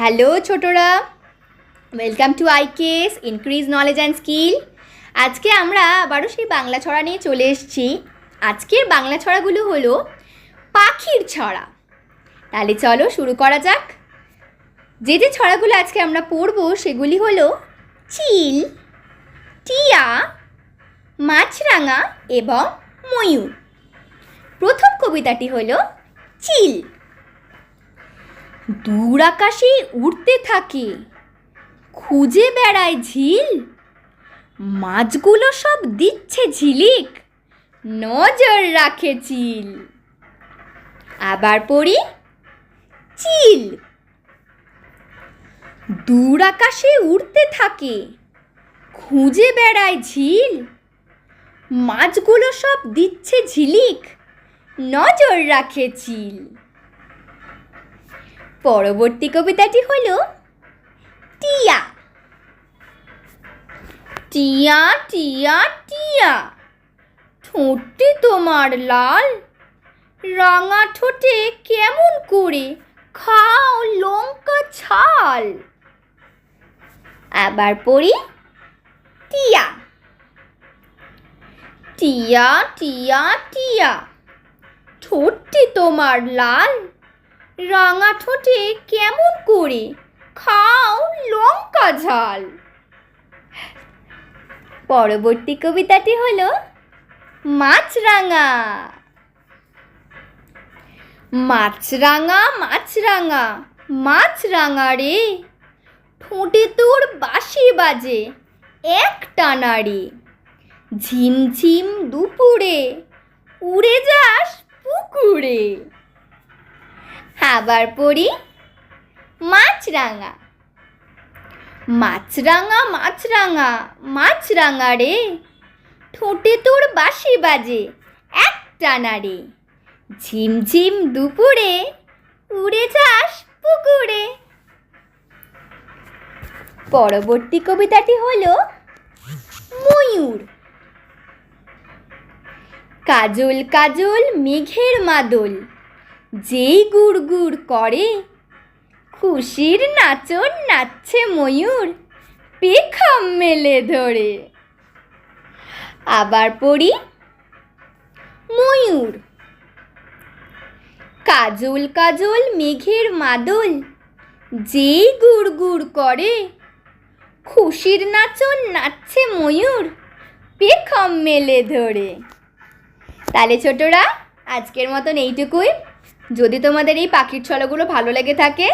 Hello ছোটরা welcome to আইকেস increase knowledge and skill আজকে আমরা আবারও সেই বাংলা ছড়া নিয়ে চলে এসেছি। আজকের বাংলা ছড়াগুলো হলো পাখির ছড়া। তাহলে চলো শুরু করা যাক। যে যে ছড়াগুলো আজকে আমরা পড়ব সেগুলি হলো চিল, টিয়া, মাছরাঙা এবং ময়ূর। প্রথম কবিতাটি হলো চিল। দূর আকাশে উড়তে থাকে। খুঁজে বেড়ায় ঝিল। মাছগুলো সব দিচ্ছে ঝিলিক। নজর রাখে চিল। আবার পড়ি, চিল। দূর আকাশে উড়তে থাকে। খুঁজে বেড়ায় ঝিল। মাছগুলো সব দিচ্ছে ঝিলিক। নজর রাখে চিল। পরবর্তী কবিতাটি হলো টিয়া। টিয়া টিয়া টিয়া ঠোঁটটি তোমার লাল, রাঙা ঠোঁটে কেমন করে খাও লঙ্কা ছাল। আবার পড়ি, টিয়া। টিয়া টিয়া টিয়া ঠোঁটটি তোমার লাল রাঙা ঠোঁটে কেমন করে? খাও লঙ্কা ঝাল। পরবর্তী কবিতাটি হলো মাছরাঙা। মাছরাঙা মাছরাঙা মাছরাঙা রে। ঠোঁটে তোর বাঁশি বাজে এক টানা রে ঝিমঝিম দুপুরে, উড়ে যাস পুকুরে। আবার পড়ি মাছরাঙা। মাছরাঙা মাছরাঙা মাছরাঙা রে। ঠোঁটে তোর বাঁশি বাজে এক টানা রে। ঝিমঝিম দুপুরে, উড়ে যাস পুকুরে। পরবর্তী কবিতাটি হলো ময়ূর। কাজল কাজল মেঘের মাদল যেই গুড় গুড় করে, খুশির নাচন নাচছে ময়ূর পেখম মেলে ধরে। আবার পড়ি ময়ূর। কাজল কাজল মেঘের মাদল, যেই গুড় গুড় করে, খুশির নাচন নাচছে ময়ূর পেখম মেলে ধরে। তাহলে ছোটরা, আজকের মতন এইটুকুই। যদি তোমাদের এই পাখির ছলগুলো ভালো লেগে থাকে,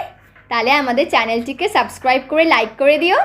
তাহলে আমাদের চ্যানেলটিকে সাবস্ক্রাইব করে লাইক করে দিও।